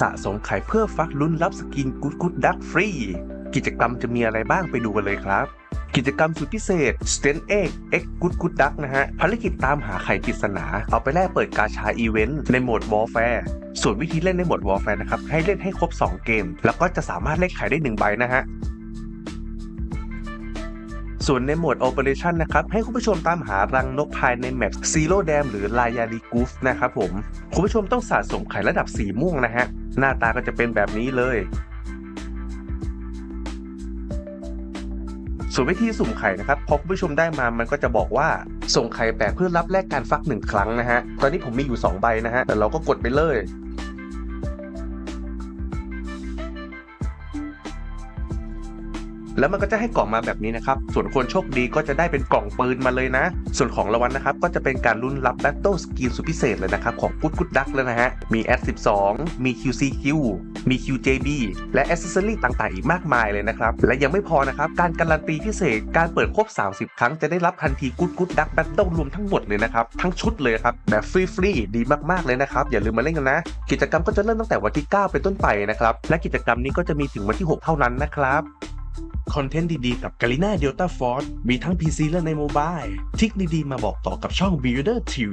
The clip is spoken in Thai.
สะสมไข่เพื่อฟักลุ้นรับสกินกู๊ดกู๊ดดักฟรี กิจกรรมจะมีอะไรบ้างไปดูกันเลยครับ กิจกรรมสุดพิเศษ s t a n Egg X Good Good Duck นะฮะ ภารกิจตามหาไข่ปริศนา เอาไปแลกเปิดกาชาอีเวนต์ในโหมด Warfare ส่วนวิธีเล่นในโหมด Warfare นะครับ ให้เล่นให้ครบ 2 เกม แล้วก็จะสามารถเล่นไข่ได้ 1 ใบนะฮะ ส่วนในโหมด Operation นะครับให้คุณผู้ชมตามหารังนกภายในแมป Zero Dam หรือ l a y a l i g o o f นะครับผม คุณผู้ชมต้องสะสมไข่ระดับสีม่วงนะฮะ หน้าตาก็จะเป็นแบบนี้เลยส่วนวิธีสุ่มไข่นะครับพอคุณผู้ชมได้มามันก็จะบอกว่า ส่งไข่แปลกเพื่อรับแลกการฟักหนึ่งครั้งนะฮะ ตอนนี้ผมมีอยู่ 2 ใบนะฮะแต่เราก็กดไปเลย แล้วมันก็จะให้กล่องมาแบบนี้นะครับ ส่วนคนโชคดีก็จะได้เป็นกล่องปืนมาเลยนะ ส่วนของรางวัลนะครับ ก็จะเป็นการลุ้นรับ Battle Skin สุดพิเศษเลยนะครับ ของ Good Good Duck เลยนะฮะ มี S12 มี QCQ มี QJB และ Accessory ต่างๆ อีกมากมายเลยนะครับ และยังไม่พอนะครับ การการันตีพิเศษ การเปิดครบ 30 ครั้งจะได้รับทันที Good Good Duck Battle รวมทั้งหมดเลยนะครับ ทั้งชุดเลยครับ แบบฟรีๆ ดีมากๆ เลยนะครับ อย่าลืมมาเล่นกันนะ กิจกรรมก็จะเริ่มตั้งแต่วันที่ 9 เป็นต้นไปนะครับ และกิจกรรมนี้ก็จะมีถึงวันที่ 6 เท่านั้นนะครับ คอนเทนต์ดีๆ กับ g a l i n a Delta Force มีทั้ง PC และในโมบาย ทิคดีๆ มาบอกต่อกับช่อง Builder TV